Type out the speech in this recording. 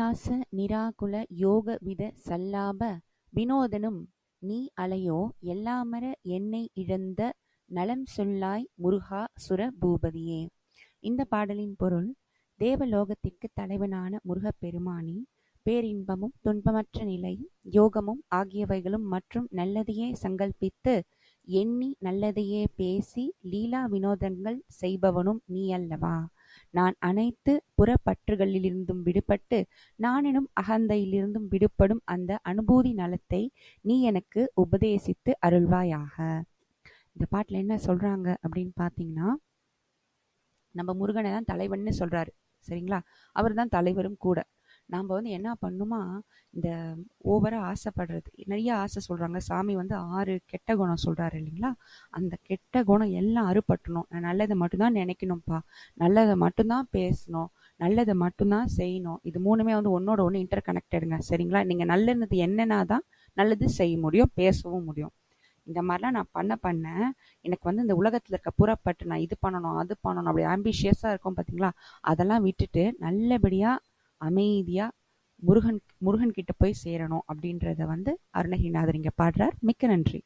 விலாச நிராகுல யோக வித சல்லாப வினோதனும் நீ அலையோ எல்லாமற என்னை இழந்த நலம் சொல்லாய் முருகா சுர பூபதியே இந்த பாடலின் பொருள் தேவலோகத்திற்கு தலைவனான முருகப்பெருமானி பேரின்பமும் துன்பமற்ற நிலை யோகமும் ஆகியவைகளும் மற்றும் நல்லதையே சங்கல்பித்து எண்ணி நல்லதையே பேசி லீலா வினோதங்கள் செய்பவனும் நீ அல்லவா? நான் அனைத்து புறப்பற்றுகளிலிருந்தும் விடுபட்டு நானெனும் அகந்தையிலிருந்தும் விடுபடும் அந்த அனுபூதி நலத்தை நீ எனக்கு உபதேசித்து அருள்வாயாக. இந்த பாட்டில் என்ன சொல்றாங்க அப்படின்னு பார்த்தீங்கன்னா நம்ம முருகனை தான் தலைவன்னு சொல்றாரு. சரிங்களா? அவர் தான் தலைவரும் கூட. நாம் வந்து என்ன பண்ணுமா இந்த ஓவராக ஆசைப்படுறது. நிறைய ஆசை சொல்கிறாங்க சாமி வந்து ஆறு கெட்ட குணம் சொல்கிறாரு இல்லைங்களா? அந்த கெட்ட குணம் எல்லாம் அறுபட்டணும். நான் நல்லதை மட்டும்தான் நினைக்கணும்ப்பா. நல்லதை மட்டும்தான் பேசணும். நல்லதை மட்டும்தான் செய்யணும். இது மூணுமே வந்து ஒன்னோட ஒன்று இன்டர் கனெக்டடுங்க சரிங்களா? நீங்கள் நல்லது என்னென்னா தான் நல்லது செய்ய முடியும் பேசவும் முடியும். இந்த மாதிரிலாம் நான் பண்ண பண்ண எனக்கு வந்து இந்த உலகத்தில் இருக்க புறப்பட்டு நான் இது பண்ணணும் அது பண்ணணும் அப்படி ஆம்பிஷியஸாக இருக்கும் பார்த்தீங்களா அதெல்லாம் விட்டுட்டு நல்லபடியாக அமைதியாக முருகன் முருகன் கிட்ட போய் சேரணும் அப்படின்றத வந்து அருணகிரிநாதர் இங்கே பாடுறார். மிக்க நன்றி.